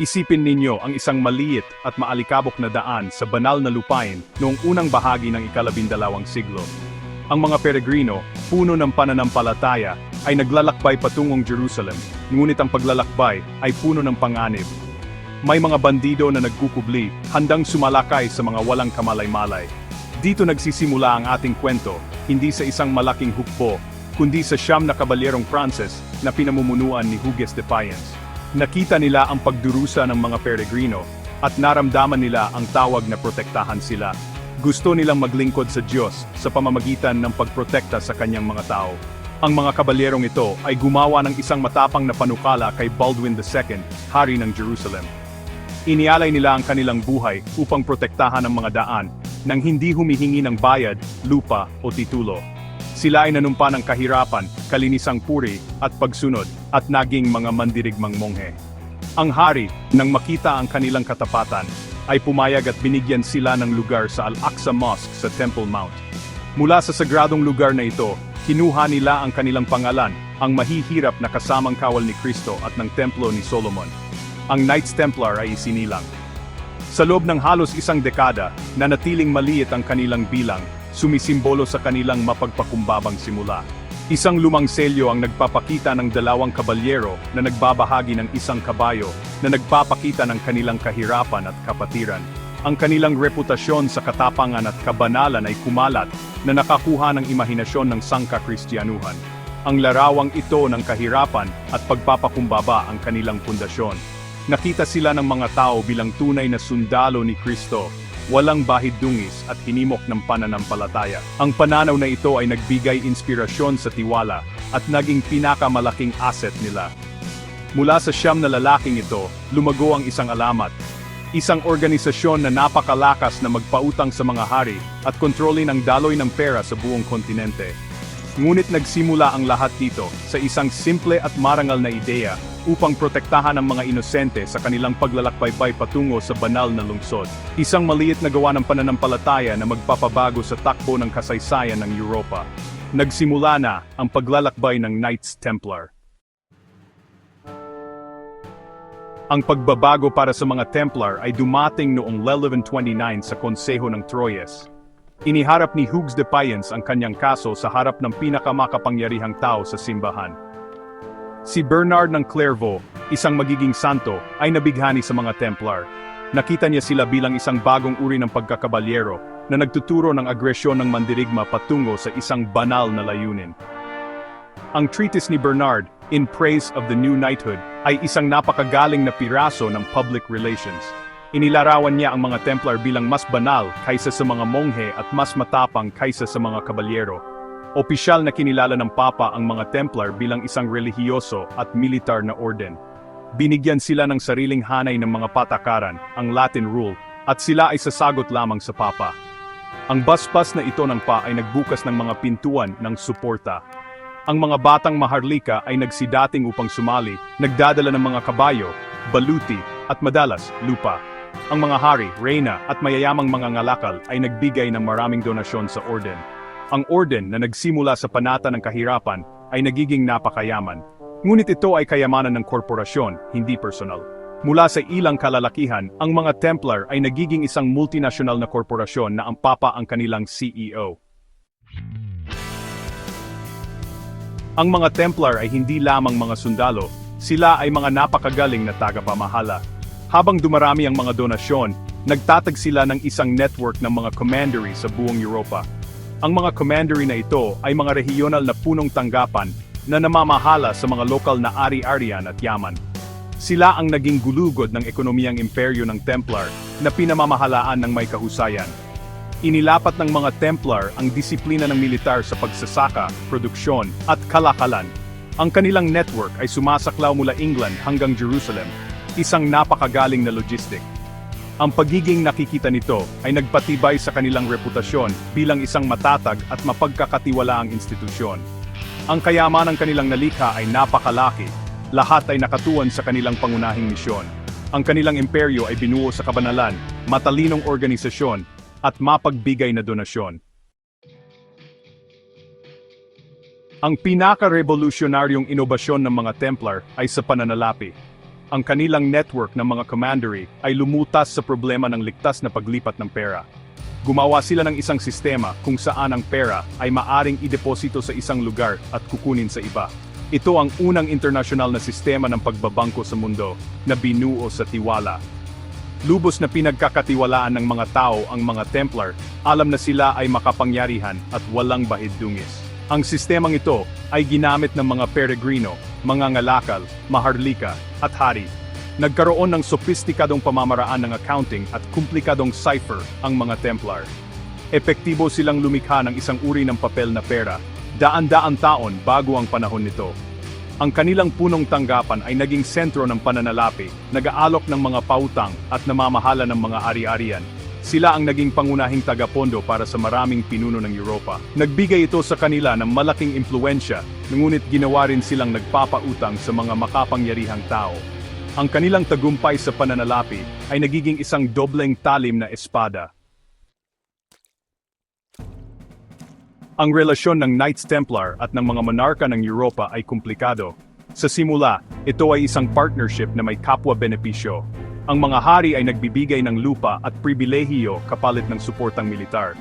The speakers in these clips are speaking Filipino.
Isipin ninyo ang isang maliit at maalikabok na daan sa banal na lupain noong unang bahagi ng ikalabindalawang siglo. Ang mga peregrino, puno ng pananampalataya, ay naglalakbay patungong Jerusalem, ngunit ang paglalakbay ay puno ng panganib. May mga bandido na nagkukubli, handang sumalakay sa mga walang kamalay-malay. Dito nagsisimula ang ating kwento, hindi sa isang malaking hukbo, kundi sa siyam na kabalyerong Frances na pinamumunuan ni Hugues de Payens. Nakita nila ang pagdurusa ng mga peregrino, at naramdaman nila ang tawag na protektahan sila. Gusto nilang maglingkod sa Diyos sa pamamagitan ng pagprotekta sa kanyang mga tao. Ang mga kabalyerong ito ay gumawa ng isang matapang na panukala kay Baldwin II, hari ng Jerusalem. Inialay nila ang kanilang buhay upang protektahan ang mga daan nang hindi humihingi ng bayad, lupa o titulo. Sila ay nanumpa ng kahirapan, kalinisang puri at pagsunod at naging mga mandirigmang monghe. Ang hari, nang makita ang kanilang katapatan, ay pumayag at binigyan sila ng lugar sa Al-Aqsa Mosque sa Temple Mount. Mula sa sagradong lugar na ito, kinuha nila ang kanilang pangalan, ang mahihirap na kasamang kawal ni Kristo at ng templo ni Solomon. Ang Knights Templar ay isinilang. Sa loob ng halos isang dekada, nanatiling maliit ang kanilang bilang, sumisimbolo sa kanilang mapagpakumbabang simula. Isang lumang selyo ang nagpapakita ng dalawang kabalyero na nagbabahagi ng isang kabayo na nagpapakita ng kanilang kahirapan at kapatiran. Ang kanilang reputasyon sa katapangan at kabanalan ay kumalat na nakakuha ng imahinasyon ng sangka-kristyanuhan. Ang larawang ito ng kahirapan at pagpapakumbaba ang kanilang pundasyon. Nakita sila ng mga tao bilang tunay na sundalo ni Kristo, walang bahid dungis at hinimok ng pananampalataya. Ang pananaw na ito ay nagbigay inspirasyon sa tiwala at naging pinakamalaking asset nila. Mula sa siyam na lalaking ito, lumago ang isang alamat. Isang organisasyon na napakalakas na magpautang sa mga hari at kontrolin ang daloy ng pera sa buong kontinente. Ngunit nagsimula ang lahat dito sa isang simple at marangal na ideya upang protektahan ang mga inosente sa kanilang paglalakbaybay patungo sa banal na lungsod. Isang maliit na gawa ng pananampalataya na magpapabago sa takbo ng kasaysayan ng Europa. Nagsimula na ang paglalakbay ng Knights Templar. Ang pagbabago para sa mga Templar ay dumating noong 1129 sa Konseho ng Troyes. Iniharap ni Hugues de Payens ang kanyang kaso sa harap ng pinakamakapangyarihang tao sa simbahan. Si Bernard ng Clairvaux, isang magiging santo, ay nabighani sa mga Templar. Nakita niya sila bilang isang bagong uri ng pagkakabalyero na nagtuturo ng agresyon ng mandirigma patungo sa isang banal na layunin. Ang treatise ni Bernard, In Praise of the New Knighthood, ay isang napakagaling na piraso ng public relations. Inilarawan niya ang mga Templar bilang mas banal kaysa sa mga monghe at mas matapang kaysa sa mga kabalyero. Opisyal na kinilala ng Papa ang mga Templar bilang isang relihiyoso at militar na orden. Binigyan sila ng sariling hanay ng mga patakaran, ang Latin Rule, at sila ay sasagot lamang sa Papa. Ang basbas na ito ng pa ay nagbukas ng mga pintuan ng suporta. Ang mga batang maharlika ay nagsidating upang sumali, nagdadala ng mga kabayo, baluti, at madalas, lupa. Ang mga hari, reyna, at mayayamang mga ngalakal ay nagbigay ng maraming donasyon sa orden. Ang orden na nagsimula sa panata ng kahirapan ay nagiging napakayaman. Ngunit ito ay kayamanan ng korporasyon, hindi personal. Mula sa ilang kalalakihan, ang mga Templar ay nagiging isang multinational na korporasyon na ang papa ang kanilang CEO. Ang mga Templar ay hindi lamang mga sundalo, sila ay mga napakagaling na tagapamahala. Habang dumarami ang mga donasyon, nagtatag sila ng isang network ng mga commandery sa buong Europa. Ang mga commandery na ito ay mga regional na punong tanggapan na namamahala sa mga lokal na ari-arian at yaman. Sila ang naging gulugod ng ekonomiyang imperyo ng Templar na pinamamahalaan ng may kahusayan. Inilapat ng mga Templar ang disiplina ng militar sa pagsasaka, produksyon, at kalakalan. Ang kanilang network ay sumasaklaw mula England hanggang Jerusalem, isang napakagaling na logistic. Ang pagiging nakikita nito ay nagpatibay sa kanilang reputasyon bilang isang matatag at mapagkakatiwalaang institusyon. Ang kayaman ng kanilang nalikha ay napakalaki, lahat ay nakatuon sa kanilang pangunahing misyon. Ang kanilang imperyo ay binuo sa kabanalan, matalinong organisasyon, at mapagbigay na donasyon. Ang pinaka-revolusyonaryong inobasyon ng mga Templar ay sa pananalapi. Ang kanilang network ng mga commandery ay lumutas sa problema ng ligtas na paglipat ng pera. Gumawa sila ng isang sistema kung saan ang pera ay maaring ideposito sa isang lugar at kukunin sa iba. Ito ang unang internasyonal na sistema ng pagbabangko sa mundo na binuo sa tiwala. Lubos na pinagkakatiwalaan ng mga tao ang mga Templar, alam na sila ay makapangyarihan at walang bahid dungis. Ang sistemang ito ay ginamit ng mga peregrino, mga ngalakal, maharlika, at hari. Nagkaroon ng sopistikadong pamamaraan ng accounting at komplikadong cipher ang mga Templar. Epektibo silang lumikha ng isang uri ng papel na pera, daan-daan taon bago ang panahon nito. Ang kanilang punong tanggapan ay naging sentro ng pananalapi, nag-aalok ng mga pautang at namamahala ng mga ari-arian. Sila ang naging pangunahing tagapondo para sa maraming pinuno ng Europa. Nagbigay ito sa kanila ng malaking impluensya, ngunit ginawa rin silang nagpapautang sa mga makapangyarihang tao. Ang kanilang tagumpay sa pananalapi ay nagiging isang dobleng talim na espada. Ang relasyon ng Knights Templar at ng mga monarka ng Europa ay komplikado. Sa simula, ito ay isang partnership na may kapwa-benepisyo. Ang mga hari ay nagbibigay ng lupa at pribilehiyo kapalit ng suportang militar.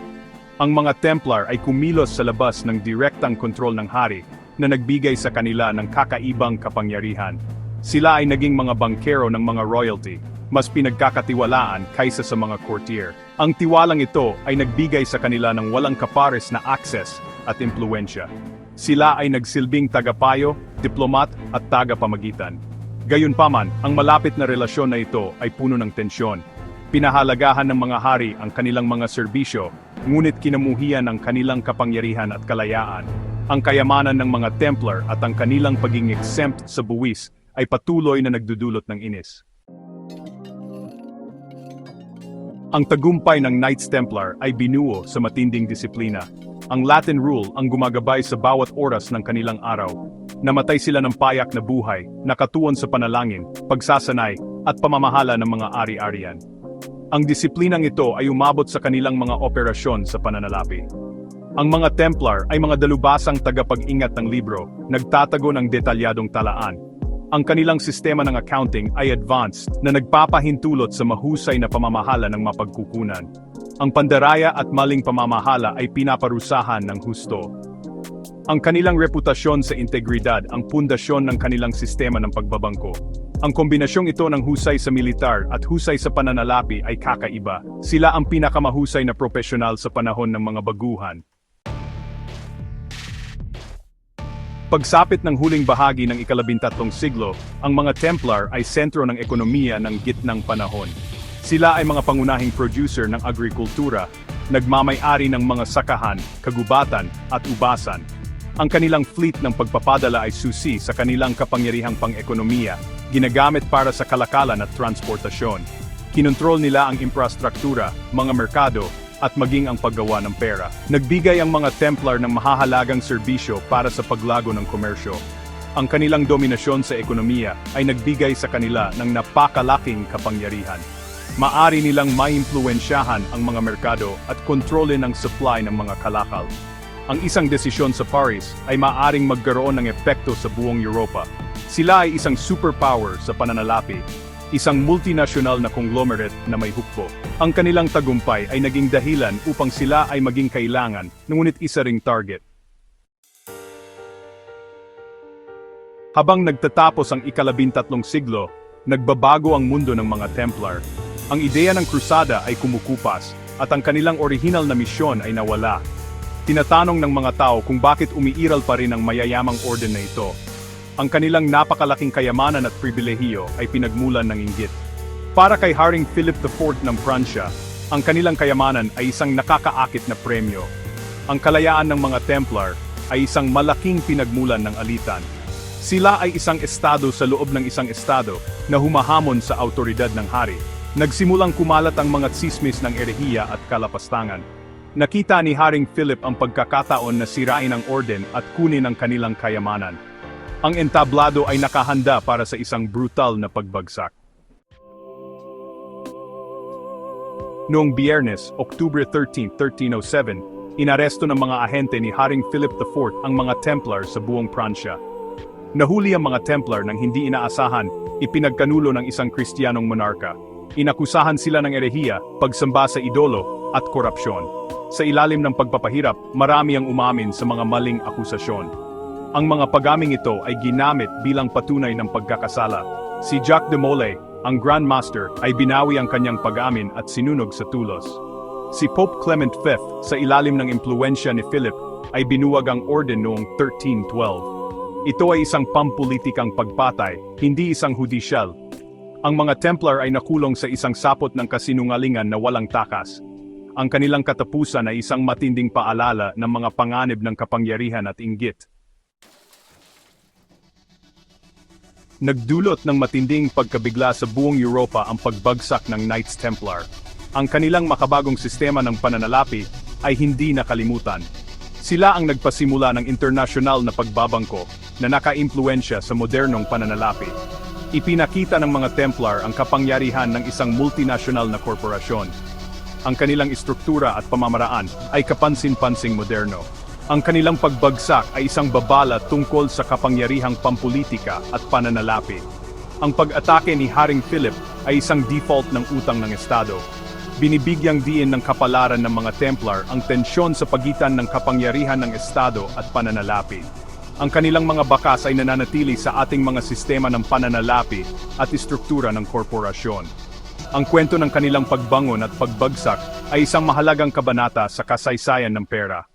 Ang mga Templar ay kumilos sa labas ng direktang kontrol ng hari na nagbigay sa kanila ng kakaibang kapangyarihan. Sila ay naging mga bankero ng mga royalty, mas pinagkakatiwalaan kaysa sa mga courtier. Ang tiwalang ito ay nagbigay sa kanila ng walang kapares na access at impluensya. Sila ay nagsilbing tagapayo, diplomat at tagapamagitan. Gayunpaman, ang malapit na relasyon na ito ay puno ng tensyon. Pinahalagahan ng mga hari ang kanilang mga serbisyo, ngunit kinamuhian ang kanilang kapangyarihan at kalayaan. Ang kayamanan ng mga Templar at ang kanilang pagiging exempt sa buwis ay patuloy na nagdudulot ng inis. Ang tagumpay ng Knights Templar ay binuo sa matinding disiplina. Ang Latin rule ang gumagabay sa bawat oras ng kanilang araw. Namatay sila ng payak na buhay, nakatuon sa panalangin, pagsasanay, at pamamahala ng mga ari-arian. Ang disiplinang ito ay umabot sa kanilang mga operasyon sa pananalapi. Ang mga Templar ay mga dalubasang tagapag-ingat ng libro, nagtatago ng detalyadong talaan, ang kanilang sistema ng accounting ay advanced na nagpapahintulot sa mahusay na pamamahala ng mapagkukunan. Ang pandaraya at maling pamamahala ay pinaparusahan ng husto. Ang kanilang reputasyon sa integridad ang pundasyon ng kanilang sistema ng pagbabangko. Ang kombinasyong ito ng husay sa militar at husay sa pananalapi ay kakaiba. Sila ang pinakamahusay na propesyonal sa panahon ng mga baguhan. Pagsapit ng huling bahagi ng ikalabintatlong siglo, ang mga Templar ay sentro ng ekonomiya ng gitnang panahon. Sila ay mga pangunahing producer ng agrikultura, nagmamay-ari ng mga sakahan, kagubatan, at ubasan. Ang kanilang fleet ng pagpapadala ay susi sa kanilang kapangyarihang pang-ekonomiya, ginagamit para sa kalakalan at transportasyon. Kinontrol nila ang infrastruktura, mga merkado, at maging ang paggawa ng pera. Nagbigay ang mga Templar ng mahahalagang serbisyo para sa paglago ng komersyo. Ang kanilang dominasyon sa ekonomiya ay nagbigay sa kanila ng napakalaking kapangyarihan. Maari nilang maimpluensyahan ang mga merkado at kontrolin ang supply ng mga kalakal. Ang isang desisyon sa Paris ay maaring magkaroon ng epekto sa buong Europa. Sila ay isang superpower sa pananalapi isang multinational na conglomerate na may hukbo. Ang kanilang tagumpay ay naging dahilan upang sila ay maging kailangan, ngunit isa ring target. Habang nagtatapos ang ikalabintatlong siglo, nagbabago ang mundo ng mga Templar. Ang ideya ng krusada ay kumukupas, at ang kanilang orihinal na misyon ay nawala. Tinatanong ng mga tao kung bakit umiiral pa rin ang mayayamang orden na ito, ang kanilang napakalaking kayamanan at pribilehiyo ay pinagmulan ng inggit. Para kay Haring Philip IV ng Pransya, ang kanilang kayamanan ay isang nakakaakit na premyo. Ang kalayaan ng mga Templar ay isang malaking pinagmulan ng alitan. Sila ay isang estado sa loob ng isang estado na humahamon sa autoridad ng hari. Nagsimulang kumalat ang mga tsismis ng erehiya at kalapastangan. Nakita ni Haring Philip ang pagkakataon na sirain ang orden at kunin ang kanilang kayamanan. Ang entablado ay nakahanda para sa isang brutal na pagbagsak. Noong biyernes, October 13, 1307, inaresto ng mga ahente ni Haring Philip IV ang mga Templar sa buong Pransya. Nahuli ang mga Templar nang hindi inaasahan ipinagkanulo ng isang Kristiyanong monarka. Inakusahan sila ng erehiya, pagsamba sa idolo, at korupsyon. Sa ilalim ng pagpapahirap, marami ang umamin sa mga maling akusasyon. Ang mga pagaming ito ay ginamit bilang patunay ng pagkakasala. Si Jacques de Molay, ang Grand Master, ay binawi ang kanyang pag-amin at sinunog sa tulos. Si Pope Clement V, sa ilalim ng impluensya ni Philip, ay binuwag ang orden noong 1312. Ito ay isang pampulitikang pagpatay, hindi isang hudisyal. Ang mga Templar ay nakulong sa isang sapot ng kasinungalingan na walang takas. Ang kanilang katapusan ay isang matinding paalala ng mga panganib ng kapangyarihan at inggit. Nagdulot ng matinding pagkabigla sa buong Europa ang pagbagsak ng Knights Templar. Ang kanilang makabagong sistema ng pananalapi ay hindi nakalimutan. Sila ang nagpasimula ng internasyonal na pagbabangko na nakaimpluensya sa modernong pananalapi. Ipinakita ng mga Templar ang kapangyarihan ng isang multinational na korporasyon. Ang kanilang istruktura at pamamaraan ay kapansin-pansing moderno. Ang kanilang pagbagsak ay isang babala tungkol sa kapangyarihang pampulitika at pananalapi. Ang pag-atake ni Haring Philip ay isang default ng utang ng Estado. Binibigyang diin ng kapalaran ng mga Templar ang tensyon sa pagitan ng kapangyarihan ng Estado at pananalapi. Ang kanilang mga bakas ay nananatili sa ating mga sistema ng pananalapi at istruktura ng korporasyon. Ang kwento ng kanilang pagbangon at pagbagsak ay isang mahalagang kabanata sa kasaysayan ng pera.